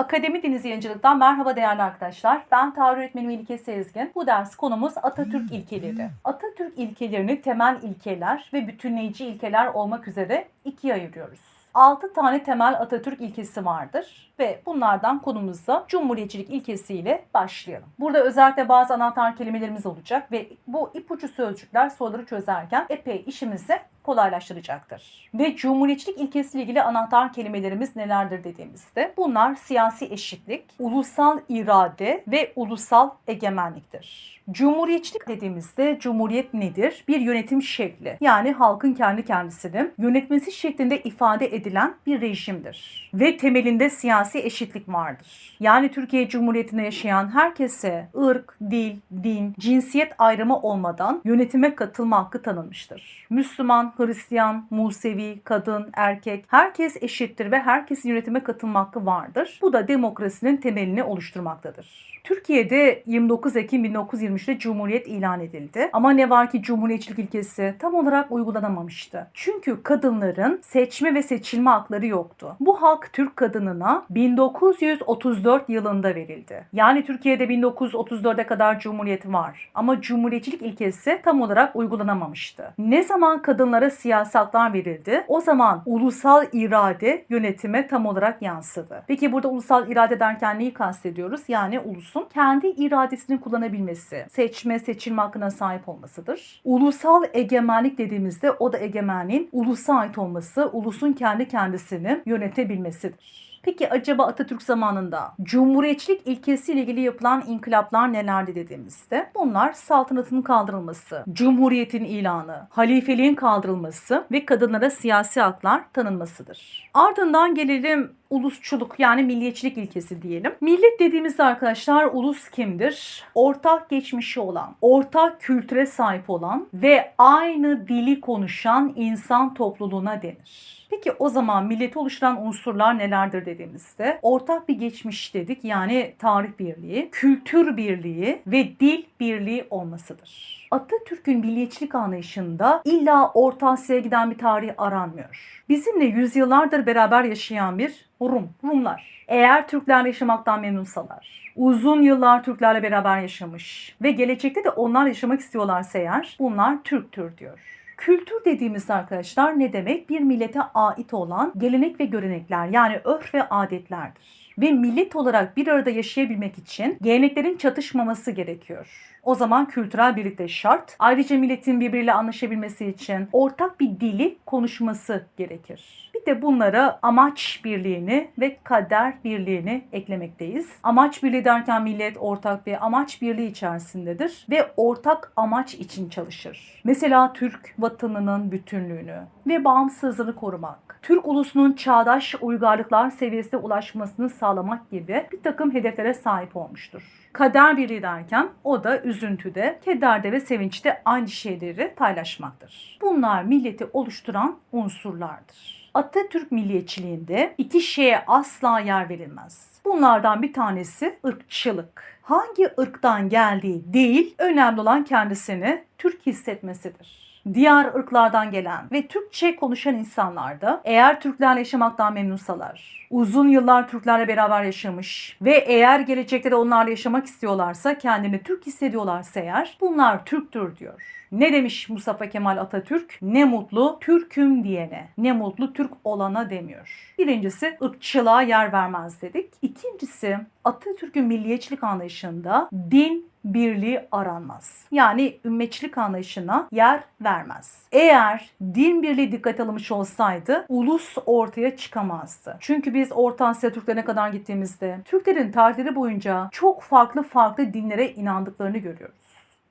Akademi Deniz Yayıncılık'tan merhaba değerli arkadaşlar. Ben tarih öğretmeni Melike Sezgin. Bu ders konumuz Atatürk ilkeleri. Atatürk ilkelerini temel ilkeler ve bütünleyici ilkeler olmak üzere ikiye ayırıyoruz. 6 tane temel Atatürk ilkesi vardır ve bunlardan konumuzda Cumhuriyetçilik ilkesiyle başlayalım. Burada özellikle bazı anahtar kelimelerimiz olacak ve bu ipucu sözcükler soruları çözerken epey işimizi kolaylaştıracaktır. Ve Cumhuriyetçilik ilkesiyle ilgili anahtar kelimelerimiz nelerdir dediğimizde bunlar siyasi eşitlik, ulusal irade ve ulusal egemenliktir. Cumhuriyetçilik dediğimizde cumhuriyet nedir? Bir yönetim şekli. Yani halkın kendi kendisini yönetmesi şeklinde ifade edilen bir rejimdir. Ve temelinde siyasi eşitlik vardır. Yani Türkiye Cumhuriyeti'nde yaşayan herkese ırk, dil, din, cinsiyet ayrımı olmadan yönetime katılma hakkı tanınmıştır. Müslüman, Hristiyan, Musevi, kadın, erkek herkes eşittir ve herkesin yönetime katılma hakkı vardır. Bu da demokrasinin temelini oluşturmaktadır. Türkiye'de 29 Ekim 1923'te Cumhuriyet ilan edildi. Ama ne var ki Cumhuriyetçilik ilkesi tam olarak uygulanamamıştı. Çünkü kadınların seçme ve seçilme hakları yoktu. Bu hak Türk kadınına 1934 yılında verildi. Yani Türkiye'de 1934'e kadar Cumhuriyet var. Ama Cumhuriyetçilik ilkesi tam olarak uygulanamamıştı. Ne zaman kadınlara siyasi haklar verildi? O zaman ulusal irade yönetime tam olarak yansıdı. Peki burada ulusal irade derken neyi kastediyoruz? Yani ulusun kendi iradesini kullanabilmesi, seçme, seçilme hakkına sahip olmasıdır. Ulusal egemenlik dediğimizde o da egemenliğin ulusa ait olması, ulusun kendi kendisini yönetebilmesidir. Peki acaba Atatürk zamanında Cumhuriyetçilik ilkesiyle ilgili yapılan inkılaplar nelerdi dediğimizde bunlar saltanatın kaldırılması, Cumhuriyetin ilanı, halifeliğin kaldırılması ve kadınlara siyasi haklar tanınmasıdır. Ardından gelelim ulusçuluk yani milliyetçilik ilkesi diyelim. Millet dediğimizde arkadaşlar ulus kimdir? Ortak geçmişi olan, ortak kültüre sahip olan ve aynı dili konuşan insan topluluğuna denir. Peki o zaman milleti oluşturan unsurlar nelerdir dediğimizde ortak bir geçmiş dedik yani tarih birliği, kültür birliği ve dil birliği olmasıdır. Atatürk'ün milliyetçilik anlayışında illa Orta Asya'ya giden bir tarih aranmıyor. Bizimle yüzyıllardır beraber yaşayan bir Rum, Rumlar. Eğer Türklerle yaşamaktan memnunsalar, uzun yıllar Türklerle beraber yaşamış ve gelecekte de onlar yaşamak istiyorlarsa eğer bunlar Türktür diyor. Kültür dediğimiz arkadaşlar ne demek? Bir millete ait olan gelenek ve görenekler yani örf ve adetlerdir. Ve millet olarak bir arada yaşayabilmek için geleneklerin çatışmaması gerekiyor. O zaman kültürel birlik de şart. Ayrıca milletin birbiriyle anlaşabilmesi için ortak bir dili konuşması gerekir. Bir de bunlara amaç birliğini ve kader birliğini eklemekteyiz. Amaç birliği derken millet ortak bir amaç birliği içerisindedir ve ortak amaç için çalışır. Mesela Türk vatanının bütünlüğünü ve bağımsızlığını korumak, Türk ulusunun çağdaş uygarlıklar seviyesine ulaşmasını sağlamak gibi bir takım hedeflere sahip olmuştur. Kader birliği derken o da üzüntüde, kederde ve sevinçte aynı şeyleri paylaşmaktır. Bunlar milleti oluşturan unsurlardır. Atatürk milliyetçiliğinde iki şeye asla yer verilmez. Bunlardan bir tanesi ırkçılık. Hangi ırktan geldiği değil, önemli olan kendisini Türk hissetmesidir diğer ırklardan gelen ve Türkçe konuşan insanlar da eğer Türklerle yaşamaktan memnunsalar, uzun yıllar Türklerle beraber yaşamış ve eğer gelecekte de onlarla yaşamak istiyorlarsa, kendini Türk hissediyorlarsa eğer bunlar Türktür diyor. Ne demiş Mustafa Kemal Atatürk? Ne mutlu Türk'üm diyene, ne mutlu Türk olana demiyor. Birincisi ırkçılığa yer vermez dedik. İkincisi Atatürk'ün milliyetçilik anlayışında din birliği aranmaz. Yani ümmetçilik anlayışına yer vermez. Eğer din birliği dikkat alınmış olsaydı ulus ortaya çıkamazdı. Çünkü biz Orta Asya Türklerine kadar gittiğimizde Türklerin tarihleri boyunca çok farklı farklı dinlere inandıklarını görüyoruz.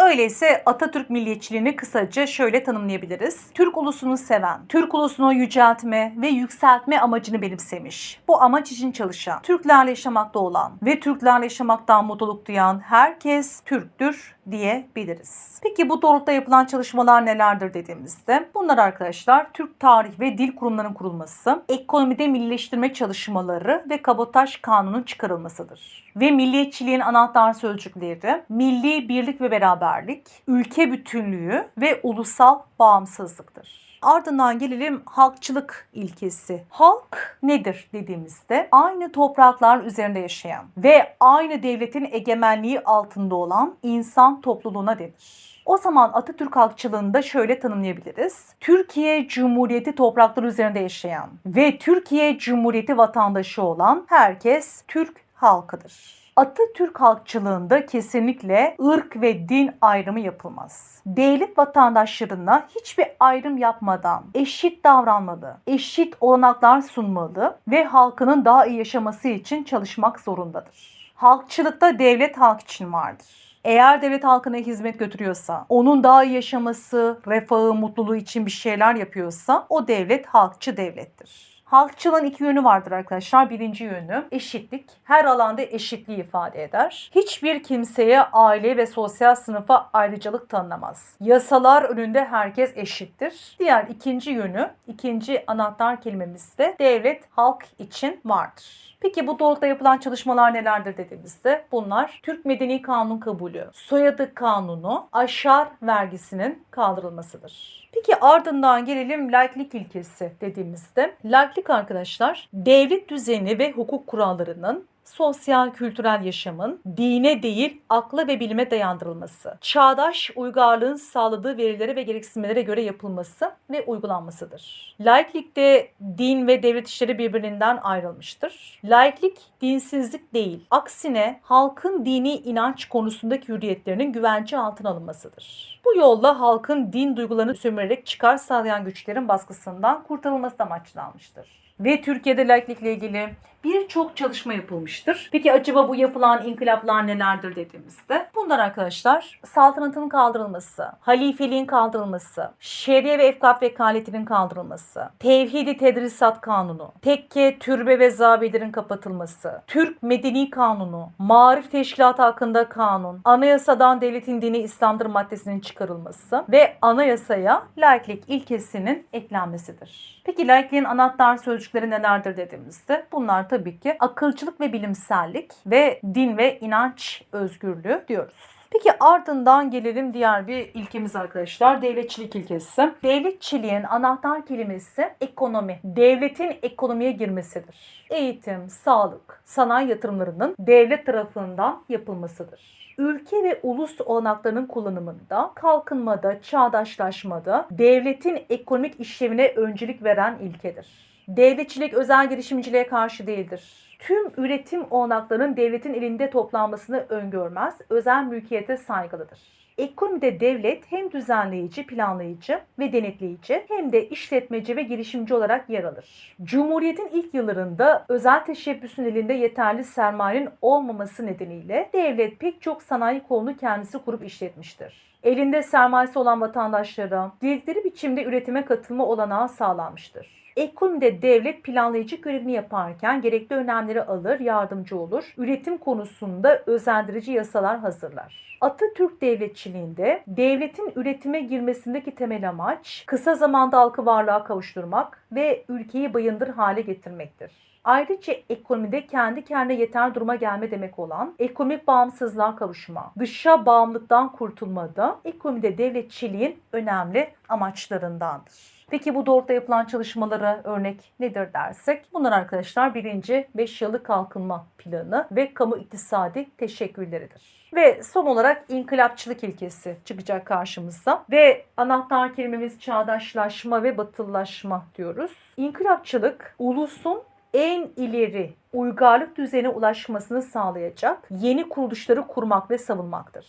Öyleyse Atatürk milliyetçiliğini kısaca şöyle tanımlayabiliriz. Türk ulusunu seven, Türk ulusunu yüceltme ve yükseltme amacını benimsemiş. Bu amaç için çalışan, Türklerle yaşamakta olan ve Türklerle yaşamaktan mutluluk duyan herkes Türktür diyebiliriz. Peki bu doğrultuda yapılan çalışmalar nelerdir dediğimizde bunlar arkadaşlar Türk Tarih ve Dil Kurumlarının kurulması, ekonomide millileştirme çalışmaları ve kabotaj kanunun çıkarılmasıdır. Ve milliyetçiliğin anahtar sözcükleri milli birlik ve beraberlik, ülke bütünlüğü ve ulusal bağımsızlıktır. Ardından gelelim halkçılık ilkesi. Halk nedir dediğimizde aynı topraklar üzerinde yaşayan ve aynı devletin egemenliği altında olan insan topluluğuna denir. O zaman Atatürk halkçılığını da şöyle tanımlayabiliriz. Türkiye Cumhuriyeti toprakları üzerinde yaşayan ve Türkiye Cumhuriyeti vatandaşı olan herkes Türk halkıdır. Atatürk halkçılığında kesinlikle ırk ve din ayrımı yapılmaz. Devlet vatandaşlarına hiçbir ayrım yapmadan eşit davranmalı, eşit olanaklar sunmalı ve halkının daha iyi yaşaması için çalışmak zorundadır. Halkçılıkta devlet halk için vardır. Eğer devlet halkına hizmet götürüyorsa, onun daha iyi yaşaması, refahı, mutluluğu için bir şeyler yapıyorsa o devlet halkçı devlettir. Halkçılığın iki yönü vardır arkadaşlar. Birinci yönü eşitlik. Her alanda eşitliği ifade eder. Hiçbir kimseye aile ve sosyal sınıfa ayrıcalık tanımaz. Yasalar önünde herkes eşittir. Diğer ikinci yönü, ikinci anahtar kelimemiz de devlet halk için vardır. Peki bu doğrultuda yapılan çalışmalar nelerdir dediğimizde bunlar Türk Medeni Kanun kabulü, soyadı kanunu, aşar vergisinin kaldırılmasıdır. Peki ardından gelelim laiklik ilkesi dediğimizde. Laiklik arkadaşlar devlet düzeni ve hukuk kurallarının sosyal kültürel yaşamın dine değil akla ve bilime dayandırılması, çağdaş uygarlığın sağladığı verilere ve gereksinmelere göre yapılması ve uygulanmasıdır. Laiklikte din ve devlet işleri birbirinden ayrılmıştır. Laiklik dinsizlik değil, aksine halkın dini inanç konusundaki hürriyetlerinin güvence altına alınmasıdır. Bu yolla halkın din duygularını sömürerek çıkar sağlayan güçlerin baskısından kurtarılması amaçlanmıştır ve Türkiye'de laiklikle ilgili birçok çalışma yapılmıştır. Peki acaba bu yapılan inkılaplar nelerdir dediğimizde bunlar arkadaşlar saltanatın kaldırılması, halifeliğin kaldırılması, şeriye ve efkaf vekaletinin kaldırılması, tevhidi tedrisat kanunu, tekke, türbe ve zabelerin kapatılması, Türk Medeni Kanunu, Marif Teşkilatı hakkında kanun, anayasadan devletin dini İslam'dır maddesinin çıkarılması ve anayasaya laiklik ilkesinin eklenmesidir. Peki laikliğin anahtar sözcükleri nelerdir dediğimizde bunlar tabii ki akılcılık ve bilimsellik ve din ve inanç özgürlüğü diyoruz. Peki ardından gelelim diğer bir ilkemiz arkadaşlar. Devletçilik ilkesi. Devletçiliğin anahtar kelimesi ekonomi. Devletin ekonomiye girmesidir. Eğitim, sağlık, sanayi yatırımlarının devlet tarafından yapılmasıdır ülke ve ulus olanaklarının kullanımında, kalkınmada, çağdaşlaşmada devletin ekonomik işlevine öncelik veren ilkedir. Devletçilik özel girişimciliğe karşı değildir. Tüm üretim olanaklarının devletin elinde toplanmasını öngörmez, özel mülkiyete saygılıdır. Ekonomide devlet hem düzenleyici, planlayıcı ve denetleyici hem de işletmeci ve girişimci olarak yer alır. Cumhuriyetin ilk yıllarında özel teşebbüsün elinde yeterli sermayenin olmaması nedeniyle devlet pek çok sanayi kolunu kendisi kurup işletmiştir. Elinde sermayesi olan vatandaşlara diledikleri biçimde üretime katılma olanağı sağlanmıştır. Ekonomide devlet planlayıcı görevini yaparken gerekli önlemleri alır, yardımcı olur. Üretim konusunda özendirici yasalar hazırlar. Atatürk devletçiliğinde devletin üretime girmesindeki temel amaç kısa zamanda halkı varlığa kavuşturmak ve ülkeyi bayındır hale getirmektir. Ayrıca ekonomide kendi kendine yeter duruma gelme demek olan ekonomik bağımsızlığa kavuşma, dışa bağımlılıktan kurtulma da ekonomide devletçiliğin önemli amaçlarındandır. Peki bu doğrultuda yapılan çalışmalara örnek nedir dersek? Bunlar arkadaşlar birinci 5 yıllık kalkınma planı ve kamu iktisadi teşekkürleridir. Ve son olarak inkılapçılık ilkesi çıkacak karşımıza. Ve anahtar kelimemiz çağdaşlaşma ve batılılaşma diyoruz. İnkılapçılık ulusun en ileri uygarlık düzeyine ulaşmasını sağlayacak yeni kuruluşları kurmak ve savunmaktır.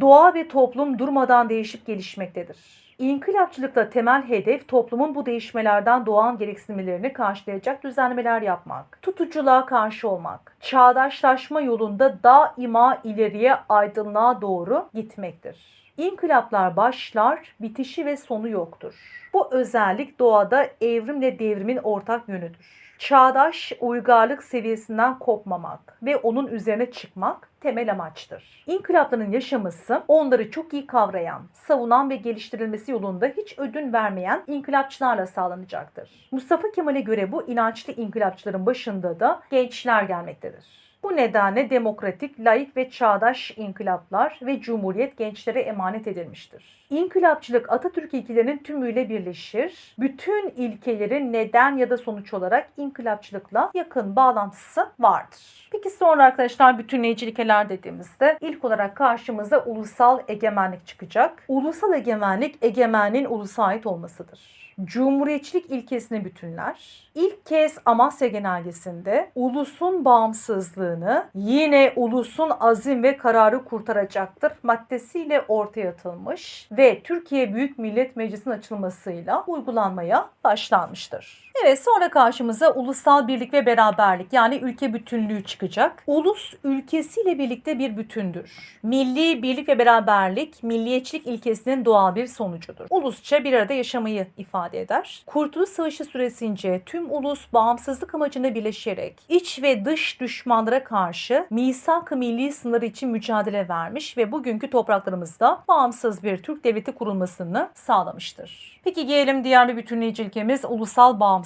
Doğa ve toplum durmadan değişip gelişmektedir. İnkılapçılıkta temel hedef toplumun bu değişmelerden doğan gereksinimlerini karşılayacak düzenlemeler yapmak, tutuculuğa karşı olmak, çağdaşlaşma yolunda daima ileriye aydınlığa doğru gitmektir. İnkılaplar başlar, bitişi ve sonu yoktur. Bu özellik doğada evrimle devrimin ortak yönüdür. Çağdaş uygarlık seviyesinden kopmamak ve onun üzerine çıkmak temel amaçtır. İnkılapların yaşaması onları çok iyi kavrayan, savunan ve geliştirilmesi yolunda hiç ödün vermeyen inkılapçılarla sağlanacaktır. Mustafa Kemal'e göre bu inançlı inkılapçıların başında da gençler gelmektedir. Bu nedenle demokratik, laik ve çağdaş inkılaplar ve cumhuriyet gençlere emanet edilmiştir. İnkılapçılık Atatürk ilkelerinin tümüyle birleşir. Bütün ilkelerin neden ya da sonuç olarak inkılapçılıkla yakın bağlantısı vardır. Peki sonra arkadaşlar bütünleyici ilkeler dediğimizde ilk olarak karşımıza ulusal egemenlik çıkacak. Ulusal egemenlik egemenliğin ulusa ait olmasıdır. Cumhuriyetçilik ilkesini bütünler. İlk kez Amasya Genelgesi'nde ulusun bağımsızlığını yine ulusun azim ve kararı kurtaracaktır maddesiyle ortaya atılmış ve Türkiye Büyük Millet Meclisi'nin açılmasıyla uygulanmaya başlanmıştır. Evet sonra karşımıza ulusal birlik ve beraberlik yani ülke bütünlüğü çıkacak. Ulus ülkesiyle birlikte bir bütündür. Milli birlik ve beraberlik milliyetçilik ilkesinin doğal bir sonucudur. Ulusça bir arada yaşamayı ifade eder. Kurtuluş Savaşı süresince tüm ulus bağımsızlık amacına birleşerek iç ve dış düşmanlara karşı misak-ı milli sınırı için mücadele vermiş ve bugünkü topraklarımızda bağımsız bir Türk devleti kurulmasını sağlamıştır. Peki gelelim diğer bir bütünleyici ilkemiz ulusal bağımsızlık.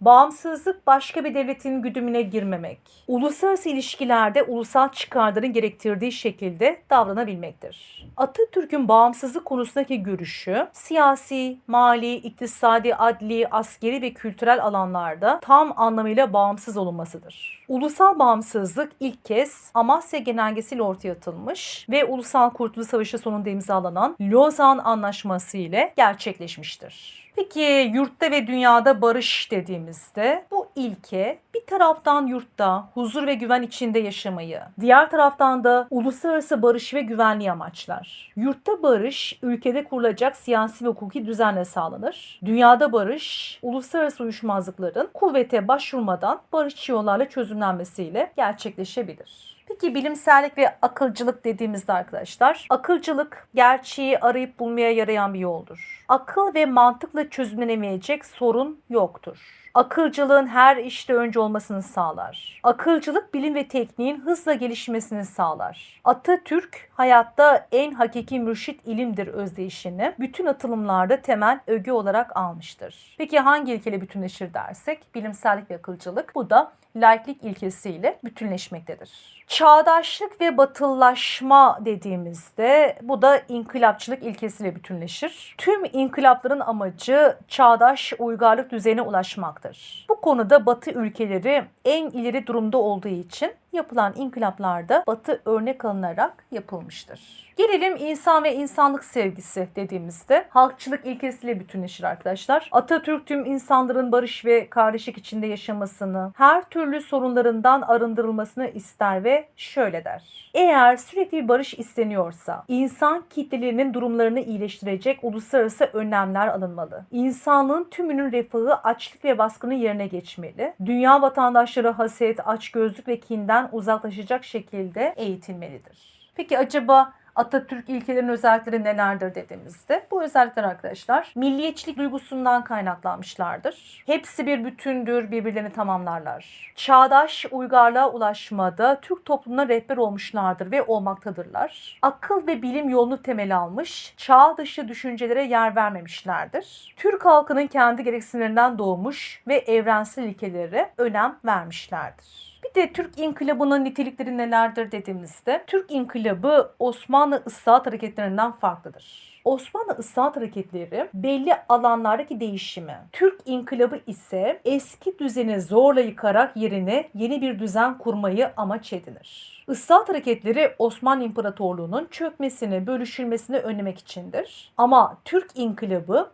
Bağımsızlık başka bir devletin güdümüne girmemek. Uluslararası ilişkilerde ulusal çıkarların gerektirdiği şekilde davranabilmektir. Atatürk'ün bağımsızlık konusundaki görüşü siyasi, mali, iktisadi, adli, askeri ve kültürel alanlarda tam anlamıyla bağımsız olunmasıdır. Ulusal bağımsızlık ilk kez Amasya Genelgesi ile ortaya atılmış ve Ulusal Kurtuluş Savaşı sonunda imzalanan Lozan Anlaşması ile gerçekleşmiştir. Peki yurtta ve dünyada barış dediğimizde bu ilke bir taraftan yurtta huzur ve güven içinde yaşamayı, diğer taraftan da uluslararası barış ve güvenliği amaçlar. Yurtta barış ülkede kurulacak siyasi ve hukuki düzenle sağlanır. Dünyada barış uluslararası uyuşmazlıkların kuvvete başvurmadan barışçı yollarla çözümlenmesiyle gerçekleşebilir. Peki bilimsellik ve akılcılık dediğimizde arkadaşlar, akılcılık gerçeği arayıp bulmaya yarayan bir yoldur. Akıl ve mantıkla çözümlenemeyecek sorun yoktur. Akılcılığın her işte önce olmasını sağlar. Akılcılık bilim ve tekniğin hızla gelişmesini sağlar. Atatürk hayatta en hakiki mürşit ilimdir özdeyişini bütün atılımlarda temel öge olarak almıştır. Peki hangi ilkeyle bütünleşir dersek bilimsellik ve akılcılık bu da laiklik ilkesiyle bütünleşmektedir. Çağdaşlık ve batıllaşma dediğimizde bu da inkılapçılık ilkesiyle bütünleşir. Tüm inkılapların amacı çağdaş uygarlık düzeyine ulaşmaktır. Bu konuda batı ülkeleri en ileri durumda olduğu için yapılan inkılaplarda batı örnek alınarak yapılmıştır. Gelelim insan ve insanlık sevgisi dediğimizde halkçılık ilkesiyle bütünleşir arkadaşlar. Atatürk tüm insanların barış ve kardeşlik içinde yaşamasını, her türlü sorunlarından arındırılmasını ister ve şöyle der. Eğer sürekli bir barış isteniyorsa insan kitlelerinin durumlarını iyileştirecek uluslararası önlemler alınmalı. İnsanlığın tümünün refahı açlık ve baskının yerine geçmeli. Dünya vatandaşları haset, açgözlük ve kinden uzaklaşacak şekilde eğitilmelidir. Peki acaba Atatürk ilkelerinin özellikleri nelerdir dediğimizde bu özellikler arkadaşlar milliyetçilik duygusundan kaynaklanmışlardır. Hepsi bir bütündür, birbirlerini tamamlarlar. Çağdaş uygarlığa ulaşmada Türk toplumuna rehber olmuşlardır ve olmaktadırlar. Akıl ve bilim yolunu temel almış, çağ dışı düşüncelere yer vermemişlerdir. Türk halkının kendi gereksinimlerinden doğmuş ve evrensel ilkelere önem vermişlerdir. De Türk İnkılabı'nın nitelikleri nelerdir dediğimizde Türk İnkılabı Osmanlı ıslahat hareketlerinden farklıdır. Osmanlı ıslahat hareketleri belli alanlardaki değişimi, Türk İnkılabı ise eski düzeni zorla yıkarak yerine yeni bir düzen kurmayı amaç edinir. Islahat hareketleri Osmanlı İmparatorluğu'nun çökmesini, bölüşülmesini önlemek içindir. Ama Türk İnkılabı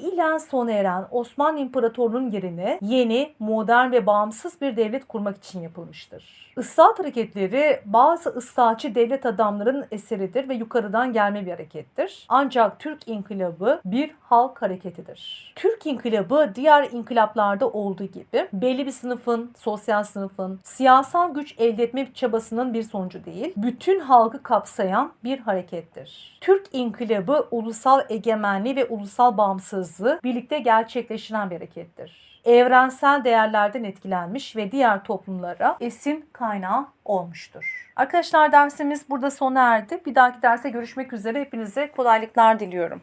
fiilen sona eren Osmanlı İmparatorluğu'nun yerine yeni, modern ve bağımsız bir devlet kurmak için yapılmıştır. Islahat hareketleri bazı ıslahatçı devlet adamlarının eseridir ve yukarıdan gelme bir harekettir. Ancak Türk İnkılabı bir halk hareketidir. Türk İnkılabı diğer inkılaplarda olduğu gibi belli bir sınıfın, sosyal sınıfın siyasal güç elde etme çabasının bir sonucu değil, bütün halkı kapsayan bir harekettir. Türk İnkılabı ulusal egemenliği ve ulusal bağımsızlığı birlikte gerçekleştiren bir harekettir. evrensel değerlerden etkilenmiş ve diğer toplumlara esin kaynağı olmuştur. Arkadaşlar dersimiz burada sona erdi. Bir dahaki derse görüşmek üzere. Hepinize kolaylıklar diliyorum.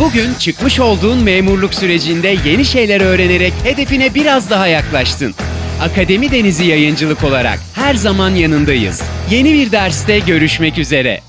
Bugün çıkmış olduğun memurluk sürecinde yeni şeyler öğrenerek hedefine biraz daha yaklaştın. Akademi Denizi Yayıncılık olarak her zaman yanındayız. Yeni bir derste görüşmek üzere.